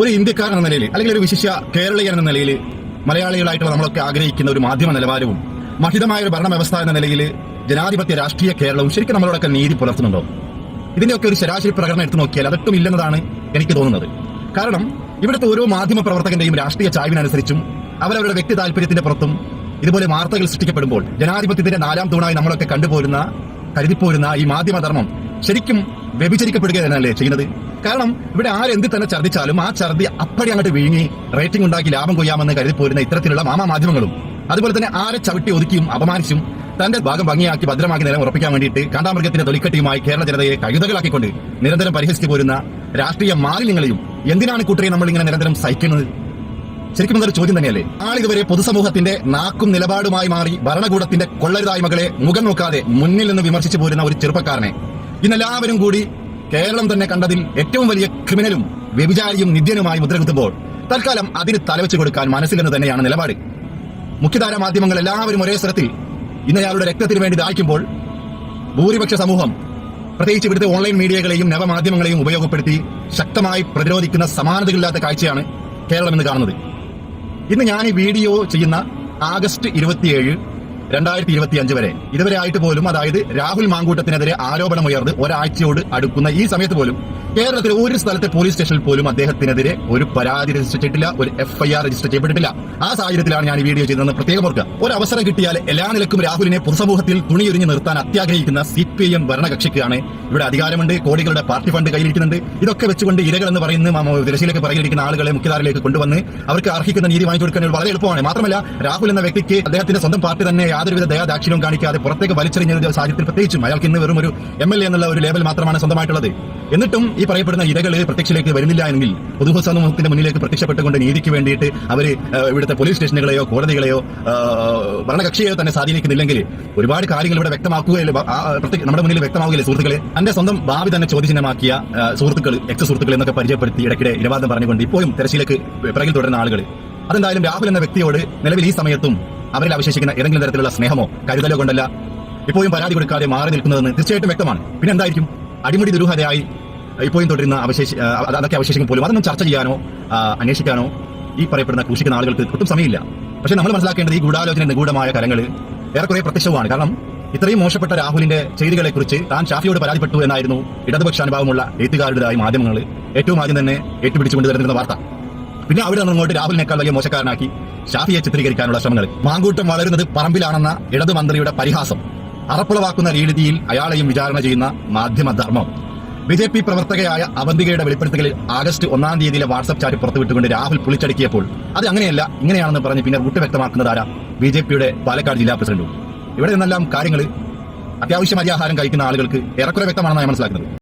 ഒരു ഇന്ത്യക്കാരൻ എന്ന നിലയിൽ അല്ലെങ്കിൽ ഒരു വിശിഷ്യ കേരളീയൻ എന്ന നിലയിൽ മലയാളികളായിട്ടുള്ള നമ്മളൊക്കെ ആഗ്രഹിക്കുന്ന ഒരു മാധ്യമ നിലവാരവും മഹിതമായ ഒരു ഭരണവ്യവസ്ഥ എന്ന നിലയിൽ ജനാധിപത്യ രാഷ്ട്രീയ കേരളവും ശരിക്കും നമ്മളോടൊക്കെ നീതി പുലർത്തുന്നുണ്ടോ? ഇതിന്റെയൊക്കെ ഒരു ശരാശരി പ്രകടനം എടുത്തു നോക്കിയാൽ അതൊട്ടും ഇല്ലെന്നതാണ് എനിക്ക് തോന്നുന്നത്. കാരണം ഇവിടുത്തെ ഓരോ മാധ്യമ പ്രവർത്തകന്റെയും രാഷ്ട്രീയ ചായ്വിനനുസരിച്ചും അവരവരുടെ വ്യക്തി താല്പര്യത്തിന്റെ പുറത്തും ഇതുപോലെ വാർത്തകൾ സൃഷ്ടിക്കപ്പെടുമ്പോൾ ജനാധിപത്യത്തിന്റെ നാലാം തൂണായി നമ്മളൊക്കെ കണ്ടുപോരുന്ന കരുതിപ്പോരുന്ന ഈ മാധ്യമധർമ്മം ശരിക്കും വ്യഭിചരിക്കപ്പെടുക തന്നെയല്ലേ ചെയ്യുന്നത്? കാരണം ഇവിടെ ആരെന്ത് തന്നെ ഛർദ്ദിച്ചാലും ആ ഛർദ്ദി അപ്പടി അങ്ങോട്ട് വിഴുങ്ങി റേറ്റിംഗ് ഉണ്ടാക്കി ലാഭം കൊയ്യാമെന്ന് കരുതി പോരുന്ന ഇത്തരത്തിലുള്ള മാമാ മാധ്യമങ്ങളും അതുപോലെ തന്നെ ആരെ ചവിട്ടി ഒതുക്കിയും അപമാനിച്ചും തന്റെ ഭാഗം ഭംഗിയാക്കി ഭദ്രമാക്കി നിലം ഉറപ്പിക്കാൻ വേണ്ടിയിട്ട് കാണ്ടാമൃഗത്തിന്റെ തൊലിക്കട്ടിയുമായി കേരള ജനതയെ കഴുതകളാക്കിക്കൊണ്ട് നിരന്തരം പരിഹസിച്ചു പോരുന്ന രാഷ്ട്രീയ മാലിന്യങ്ങളെയും എന്തിനാണ് കൂട്ടരെ നമ്മൾ ഇങ്ങനെ നിരന്തരം സഹിക്കുന്നത്? ശരിക്കും അതൊരു ചോദ്യം തന്നെയല്ലേ? ആളിതുവരെ പൊതുസമൂഹത്തിന്റെ നാക്കും നിലപാടുമായി മാറി ഭരണകൂടത്തിന്റെ കൊള്ളരുതായ്മകളെ മുഖം നോക്കാതെ മുന്നിൽ നിന്ന് വിമർശിച്ചു പോരുന്ന ഒരു ചെറുപ്പക്കാരനെ ഇന്നെല്ലാവരും കൂടി കേരളം തന്നെ കണ്ടതിൽ ഏറ്റവും വലിയ ക്രിമിനലും വ്യഭിചാരിയും നിത്യനുമായി മുദ്രകുത്തുമ്പോൾ തൽക്കാലം അതിന് തലവെച്ച് കൊടുക്കാൻ മനസ്സിലെന്ന് തന്നെയാണ് നിലപാട്. മുഖ്യധാര മാധ്യമങ്ങൾ എല്ലാവരും ഒരേ സ്വരത്തിൽ ഇന്ന് അയാളുടെ രക്തത്തിന് വേണ്ടി ദാഹിക്കുമ്പോൾ ഭൂരിപക്ഷ സമൂഹം പ്രത്യേകിച്ച് ഇവിടുത്തെ ഓൺലൈൻ മീഡിയകളെയും നവമാധ്യമങ്ങളെയും ഉപയോഗപ്പെടുത്തി ശക്തമായി പ്രതിരോധിക്കുന്ന സമാനതകളില്ലാത്ത കാഴ്ചയാണ് കേരളം എന്ന് കാണുന്നത്. ഇന്ന് ഞാൻ ഈ വീഡിയോ ചെയ്യുന്ന ആഗസ്റ്റ് ഇരുപത്തിയേഴ് രണ്ടായിരത്തി ഇരുപത്തി അഞ്ച് വരെ. ഇതുവരെ ആയിട്ട് പോലും അതായത് രാഹുൽ മാങ്കൂട്ടത്തിനെതിരെ ആരോപണമുയർന്ന് ഒരാഴ്ചയോട് അടുക്കുന്ന ഈ സമയത്ത് പോലും കേരളത്തിലെ ഒരു സ്ഥലത്തെ പോലീസ് സ്റ്റേഷനിൽ പോലും അദ്ദേഹത്തിനെതിരെ ഒരു പരാതി രജിസ്റ്റർ ചെയ്തിട്ടില്ല ഒരു എഫ്ഐആർ രജിസ്റ്റർ ചെയ്യപ്പെട്ടിട്ടില്ല. ആ സാഹചര്യത്തിലാണ് ഞാൻ ഈ വീഡിയോ ചെയ്തതെന്ന് പ്രത്യേകം ഓർക്കുക. ഒരു അവസരം കിട്ടിയാൽ എല്ലാ നിലക്കും രാഹുലിനെ പൊതുസമൂഹത്തിൽ തുണിയൊരിഞ്ഞ് നിർത്താൻ അത്യാഗ്രഹിക്കുന്ന സി പി ഐ എം ഭരണകക്ഷിക്കാണ് ഇവിടെ അധികാരമുണ്ട് കോടികളുടെ പാർട്ടി ഫണ്ട് കയ്യിലിരിക്കുന്നുണ്ട്. ഇതൊക്കെ വെച്ചുകൊണ്ട് ഇരകൾ എന്ന് പറയുന്ന തിരശ്ശീലൊക്കെ പറയുന്ന ആളുകളെ മുഖ്യധാരയിലേക്ക് കൊണ്ടുവന്ന് അവർക്ക് അർഹിക്കുന്ന നീതി വാങ്ങിച്ചു കൊടുക്കാൻ വളരെ എളുപ്പമാണ്. മാത്രമല്ല രാഹുൽ എന്ന വ്യക്തിക്ക് അദ്ദേഹത്തിന്റെ സ്വന്തം പാർട്ടി തന്നെ യാതൊരുവിധ ദയാദാക്ഷിണ്യവും കാണിക്കാതെ പുറത്തേക്ക് വലിച്ചെറിഞ്ഞ സാഹചര്യത്തിൽ പ്രത്യേകിച്ചും അയാൾക്ക് ഇന്ന് വെറും ഒരു എം എൽ എ എന്നുള്ള ഒരു ലേബൽ മാത്രമാണ് സ്വന്തമായിട്ടുള്ളത്. എന്നിട്ടും ഈ പറയപ്പെടുന്ന ഇരകൾ പ്രത്യക്ഷത്തിലേക്ക് വരുന്നില്ല എങ്കിൽ പൊതുസമൂഹത്തിന്റെ മുന്നിലേക്ക് പ്രത്യക്ഷപ്പെട്ടുകൊണ്ട് നീതിക്ക് വേണ്ടിയിട്ട് അവർ ഇവിടുത്തെ പോലീസ് സ്റ്റേഷനുകളെയോ കോടതികളെയോ ഭരണകക്ഷിയെയോ തന്നെ സ്വാധീനിക്കുന്നില്ലെങ്കിൽ ഒരുപാട് കാര്യങ്ങൾ ഇവിടെ വ്യക്തമാക്കുകയല്ലേ? നമ്മുടെ മുന്നിൽ വ്യക്തമാവുകയില്ലേ സുഹൃത്തുക്കളെ? തന്റെ സ്വന്തം ഭാവി തന്നെ ചോദ്യചിഹ്നമാക്കിയ സുഹൃത്തുക്കൾ എക്സ് സുഹൃത്തുക്കൾ എന്നൊക്കെ പരിചയപ്പെടുത്തി ഇടയ്ക്കിടെ ഇരവാദം പറഞ്ഞുകൊണ്ട് ഇപ്പോഴും തെരച്ചിലേക്ക് പിറകിൽ തുടരുന്ന ആളുകൾ അതെന്തായാലും രാഹുൽ എന്ന വ്യക്തിയോട് നിലവിൽ ഈ സമയത്തും അവരിൽ അവശേഷിക്കുന്ന ഏതെങ്കിലും തരത്തിലുള്ള സ്നേഹമോ കരുതലോ കൊണ്ടല്ല. ഇപ്പോഴും പരാതി കൊടുക്കാതെ മാറി നിൽക്കുന്നതെന്ന് തീർച്ചയായിട്ടും വ്യക്തമാണ്. പിന്നെ എന്തായിരിക്കും അടിമുടി ദുരൂഹതയായി ഇപ്പോഴും തുടരുന്ന അവശേഷി അതൊക്കെ അവശേഷിക്കും പോലും. അതൊന്നും ചർച്ച ചെയ്യാനോ അന്വേഷിക്കാനോ ഈ പറയപ്പെടുന്ന ക്രൂശിക്കുന്ന ആളുകൾക്ക് ഒട്ടും സമയമില്ല. പക്ഷെ നമ്മൾ മനസ്സിലാക്കേണ്ടത് ഈ ഗൂഢാലോചന നിഗൂഢമായ കലങ്ങൾ ഏറെക്കുറെ പ്രത്യക്ഷവുമാണ്. കാരണം ഇത്രയും മോശപ്പെട്ട രാഹുലിന്റെ ചെയ്തികളെ കുറിച്ച് താൻ ഷാഫിയോട് പരാതിപ്പെട്ടു എന്നായിരുന്നു ഇടതുപക്ഷ അനുഭാവമുള്ള എഴുത്തുകാരുടേതായ മാധ്യമങ്ങൾ ഏറ്റവും ആദ്യം തന്നെ ഏറ്റുപിടിച്ചുകൊണ്ട് വരുന്ന വാർത്ത. പിന്നെ അവിടെ നിന്ന് ഇങ്ങോട്ട് രാഹുലിനേക്കാൾ വലിയ മോശക്കാരനാക്കി ഷാഫിയെ ചിത്രീകരിക്കാനുള്ള ശ്രമങ്ങൾ മാങ്കൂട്ടം വളരുന്നത് പറമ്പിലാണെന്ന ഇടതു മന്ത്രിയുടെ പരിഹാസം. അറപ്പുളവാക്കുന്ന രീതിയിൽ അയാളെയും വിചാരണ ചെയ്യുന്ന മാധ്യമധർമ്മം. ബി ജെ പി പ്രവർത്തകയായ അവന്തികയുടെ വെളിപ്പെടുത്തലിൽ ആഗസ്റ്റ് ഒന്നാം തീയതിയിലെ വാട്സ്ആപ്പ് ചാറ്റ് പുറത്തുവിട്ടുകൊണ്ട് രാഹുൽ പുളിച്ചടക്കിയപ്പോൾ അത് അങ്ങനെയല്ല ഇങ്ങനെയാണെന്ന് പറഞ്ഞ് പിന്നെ റൂട്ട് വ്യക്തമാക്കുന്നത് ആരാ? ബി ജെ പിയുടെ പാലക്കാട് ജില്ലാ പ്രസിഡന്റും. ഇവിടെ നിന്നെല്ലാം കാര്യങ്ങൾ അത്യാവശ്യം അരിയാഹാരം കഴിക്കുന്ന ആളുകൾക്ക് ഏറെക്കുറെ വ്യക്തമാണെന്നാണ് മനസ്സിലാക്കുന്നത്.